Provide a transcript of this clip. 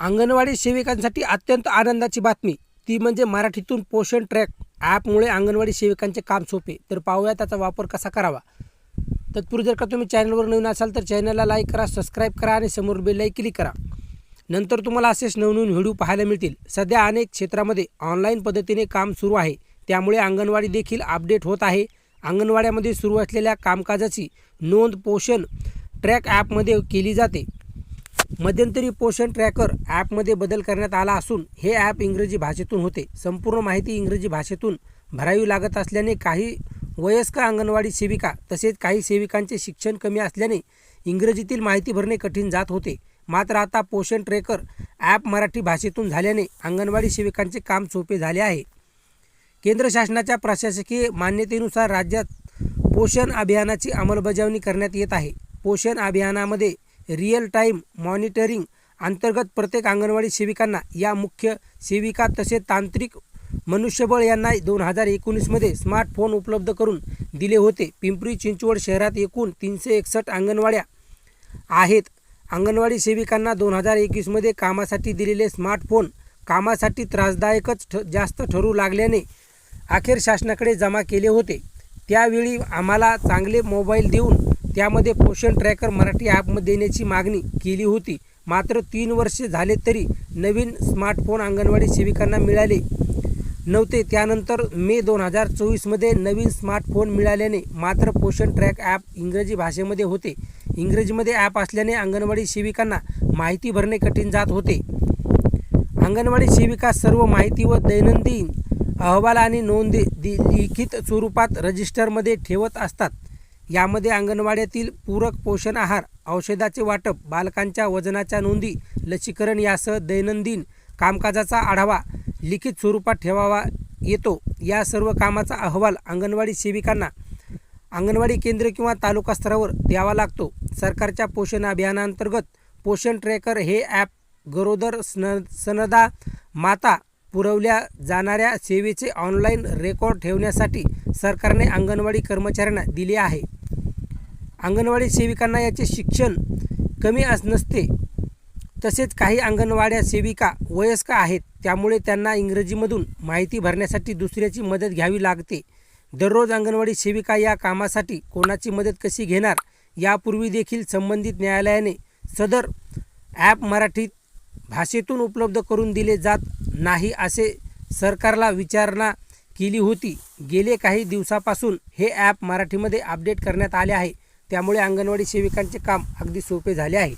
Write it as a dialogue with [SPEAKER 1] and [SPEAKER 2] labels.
[SPEAKER 1] अंगणवाडी सेविकांसाठी अत्यंत आनंदाची बातमी. ती म्हणजे मराठीतून पोषण ट्रॅक ॲपमुळे अंगणवाडी सेविकांचे काम सोपे. तर पाहूया त्याचा वापर कसा करावा. तत्पूर्वी जर का तुम्ही चॅनलवर नवीन असाल तर चॅनलला लाईक करा सबस्क्राईब करा आणि समोर बेललाही क्लिक करा. नंतर तुम्हाला असेच नवनवीन व्हिडिओ पाहायला मिळतील. सध्या अनेक क्षेत्रामध्ये ऑनलाईन पद्धतीने काम सुरू आहे. त्यामुळे अंगणवाडी देखील अपडेट होत आहे. अंगणवाड्यामध्ये सुरू असलेल्या कामकाजाची नोंद पोषण ट्रॅक ॲपमध्ये केली जाते. मध्यंतरी पोषण ट्रॅकर ॲपमध्ये बदल करण्यात आला असून हे ॲप इंग्रजी भाषेतून होते. संपूर्ण माहिती इंग्रजी भाषेतून भरावी लागत असल्याने काही वयस्क अंगणवाडी सेविका तसेच काही सेविकांचे शिक्षण कमी असल्याने इंग्रजीतील माहिती भरणे कठीण जात होते. मात्र आता पोषण ट्रेकर ॲप मराठी भाषेतून झाल्याने अंगणवाडी सेविकांचे काम सोपे झाले आहे. केंद्र शासनाच्या प्रशासकीय मान्यतेनुसार राज्यात पोषण अभियानाची अंमलबजावणी करण्यात येत आहे. पोषण अभियानामध्ये रिअल टाईम मॉनिटरिंग अंतर्गत प्रत्येक अंगणवाडी सेविकांना या मुख्य सेविका तसेच तांत्रिक मनुष्यबळ यांना दोन हजार एकोणीसमध्ये स्मार्टफोन उपलब्ध करून दिले होते. पिंपरी चिंचवड शहरात एकूण तीनशे एकसष्ट अंगणवाड्या आहेत. अंगणवाडी सेविकांना दोन हजार एकवीसमध्ये कामासाठी दिलेले स्मार्टफोन कामासाठी त्रासदायकच ठ जास्त ठरू लागल्याने अखेर शासनाकडे जमा केले होते. त्यावेळी आम्हाला चांगले मोबाईल देऊन त्यामध्ये पोषण ट्रॅकर मराठी ॲपमध्ये देण्याची मागणी केली होती. मात्र तीन वर्षे झाले तरी नवीन स्मार्टफोन अंगणवाडी सेविकांना मिळाले नव्हते. त्यानंतर मे दोन हजार चोवीसमध्ये नवीन स्मार्टफोन मिळाल्याने मात्र पोषण ट्रॅक ॲप इंग्रजी भाषेमध्ये होते. इंग्रजीमध्ये ॲप असल्याने अंगणवाडी सेविकांना माहिती भरणे कठीण जात होते. अंगणवाडी सेविका सर्व माहिती व दैनंदिन अहवाल आणि नोंदी दि लिखित स्वरूपात रजिस्टरमध्ये ठेवत असतात. यामध्ये अंगणवाड्यातील पूरक पोषण आहार औषधाचे वाटप बालकांच्या वजनाच्या नोंदी लसीकरण यासह दैनंदिन कामकाजाचा आढावा लिखित स्वरूपात ठेवावा येतो. या सर्व कामाचा अहवाल अंगणवाडी सेविकांना अंगणवाडी केंद्र किंवा तालुका स्तरावर द्यावा लागतो. सरकारच्या पोषण अभियानांतर्गत पोषण ट्रॅकर हे ॲप गरोदर सन सनदा माता पुरवल्या जाणाऱ्या सेवेचे ऑनलाईन रेकॉर्ड ठेवण्यासाठी सरकारने अंगणवाडी कर्मचाऱ्यांना दिले आहे. अंगणवाडी सेविकांना याचे शिक्षण कमी अस नसते. तसेच काही अंगणवाड्या सेविका वयस्क आहेत त्यामुळे त्यांना इंग्रजीमधून माहिती भरण्यासाठी दुसऱ्याची मदत घ्यावी लागते. दररोज अंगणवाडी सेविका या कामासाठी कोणाची मदत कशी घेणार यापूर्वी देखील संबंधित न्यायालयाने सदर ॲप मराठीत भाषेतून उपलब्ध करून दिले जात नाही असे सरकारला विचारणा केली होती. गेले काही दिवसापासून हे ॲप मराठीमध्ये अपडेट करण्यात आले आहे. त्यामुळे अंगणवाडी सेविकांचे काम अगदी सोपे झाले आहे.